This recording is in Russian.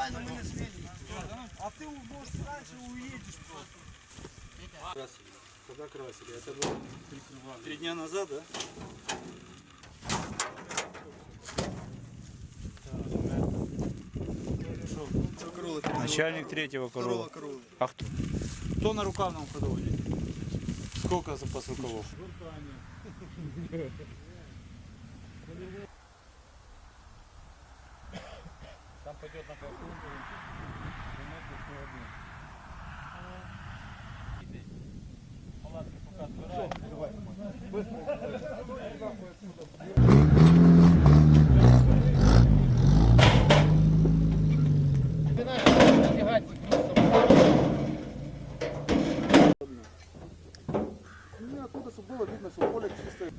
Нормально мы не светим. А ты может раньше уедешь просто. Красили. Когда красили? Это было три дня назад, да? Начальник третьего корова. А кто? Кто на рукавном ходу? Сколько запас рукавов? Там пойдет на Палатки пока збирають. Ну, оттуда, чтобы было видно, что поле чистое.